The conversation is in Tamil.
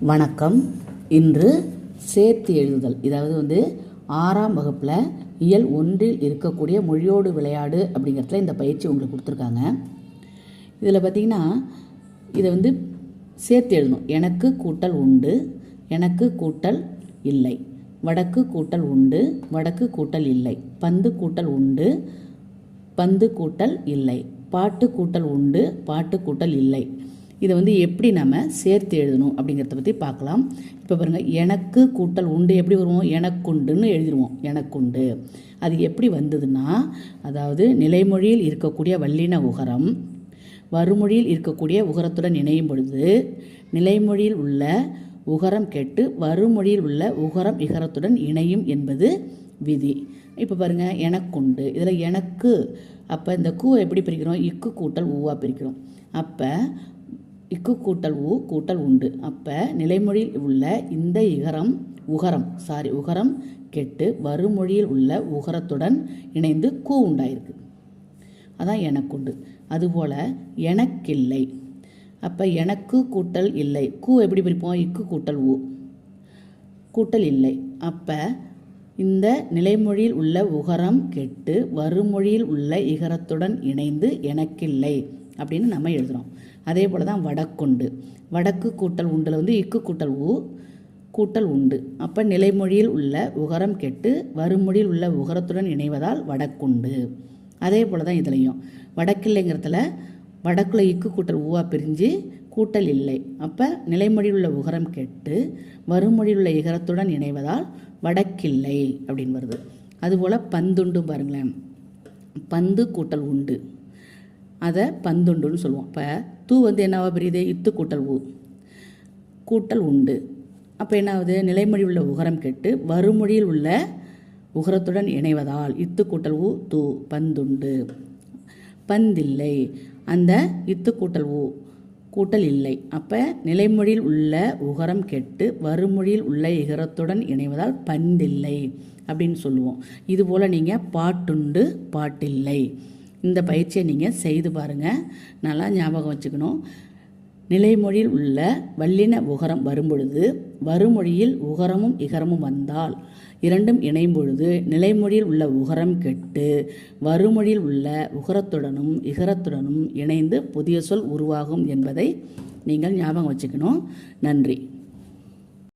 வணக்கம். இன்று சேர்த்து எழுதுதல். இதாவது வந்து ஆறாம் வகுப்பில் இயல் ஒன்றில் இருக்கக்கூடிய மொழியோடு விளையாடு அப்படிங்கிறதுல இந்த பயிற்சி உங்களுக்கு கொடுத்துருக்காங்க. இதில் பார்த்தீங்கன்னா இதை வந்து சேர்த்து எழுதணும். எனக்கு கூட்டல் உண்டு எனக்கு கூட்டல் இல்லை. வடக்கு கூட்டல் உண்டு வடக்கு கூட்டல் இல்லை. பந்து கூட்டல் உண்டு பந்து கூட்டல் இல்லை. பாட்டு கூட்டல் உண்டு பாட்டு கூட்டல் இல்லை. இதை வந்து எப்படி நம்ம சேர்த்து எழுதணும் அப்படிங்கிறத பற்றி பார்க்கலாம். இப்போ பாருங்கள் எனக்கு கூட்டல் உண்டு எப்படி வருவோம் எனக்குண்டுன்னு எழுதிடுவோம் எனக்குண்டு. அது எப்படி வந்ததுன்னா அதாவது நிலைமொழியில் இருக்கக்கூடிய வல்லின உகரம் வறுமொழியில் இருக்கக்கூடிய உகரத்துடன் இணையும் பொழுது நிலைமொழியில் உள்ள உகரம் கேட்டு வறுமொழியில் உள்ள உகரம் இகரத்துடன் இணையும் என்பது விதி. இப்போ பாருங்கள் எனக்குண்டு. இதில் எனக்கு அப்போ இந்த கூ எப்படி பிரிக்கிறோம்? இக்கு கூட்டல் ஊவாக பிரிக்கிறோம். அப்போ இக்கு கூட்டல் ஊ கூட்டல் உண்டு. அப்போ நிலைமொழியில் உள்ள இந்த இகரம் உகரம் சாரி உகரம் கெட்டு வறுமொழியில் உள்ள உகரத்துடன் இணைந்து கூ உண்டாயிருக்கு. அதான் எனக்குண்டு. அதுபோல் எனக்கில்லை. அப்போ எனக்கு கூட்டல் இல்லை. கூ எப்படி பிரிப்போம்? இக்கு கூட்டல் ஊ. கூட்டல் இல்லை. அப்போ இந்த நிலைமொழியில் உள்ள உகரம் கெட்டு வறுமொழியில் உள்ள இகரத்துடன் இணைந்து எனக்கில்லை. அப்படின்னு நம்ம எழுதுகிறோம் அதே போல் தான் வடக்குண்டு. வடக்கு கூட்டல் உண்டில் வந்து இக்கு கூட்டல் ஊ கூட்டல் உண்டு. அப்போ நிலைமொழியில் உள்ள உகரம் கெட்டு வறுமொழியில் உள்ள உகரத்துடன் இணைவதால் வடக்குண்டு. அதே போல் தான் இதுலேயும். வடக்கில்லைங்கிறதுல வடக்குல இக்கு கூட்டல் ஊவா பிரிஞ்சு கூட்டல் இல்லை. அப்போ நிலைமொழியில் உள்ள உகரம் கெட்டு வறுமொழியில் உள்ள இகரத்துடன் இணைவதால் வடக்கில்லை அப்படின்னு வருது. அதுபோல் பந்துண்டு பாருங்களேன். பந்து கூட்டல் உண்டு. அதை பந்துண்டுன்னு சொல்லுவோம். இப்போ தூ வந்து என்னவா பிரியுது? இத்து கூட்டல் ஊ கூட்டல் உண்டு. அப்போ என்ன ஆகுது நிலைமொழி உள்ள உகரம் கெட்டு வறுமொழியில் உள்ள உகரத்துடன் இணைவதால் இத்து கூட்டல் ஊ தூ பந்துண்டு. பந்தில்லை. அந்த இத்து கூட்டல் ஊ கூட்டல் இல்லை. அப்போ நிலைமொழியில் உள்ள உகரம் கெட்டு வறுமொழியில் உள்ள இகரத்துடன் இணைவதால் பந்தில்லை அப்படின்னு சொல்லுவோம். இதுபோல் நீங்கள் பாட்டுண்டு பாட்டில்லை. இந்த பயிற்சியை நீங்கள் செய்து பாருங்கள் நல்லா ஞாபகம் வச்சுக்கணும். நிலைமொழியில் உள்ள வல்லின உகரம் வரும்பொழுது வறுமொழியில் உகரமும் இகரமும் வந்தால் இரண்டும் இணையும் பொழுது நிலைமொழியில் உள்ள உகரம் கெட்டு வறுமொழியில் உள்ள உகரத்துடனும் இகரத்துடனும் இணைந்து புதிய சொல் உருவாகும் என்பதை நீங்கள் ஞாபகம் வச்சுக்கணும். நன்றி.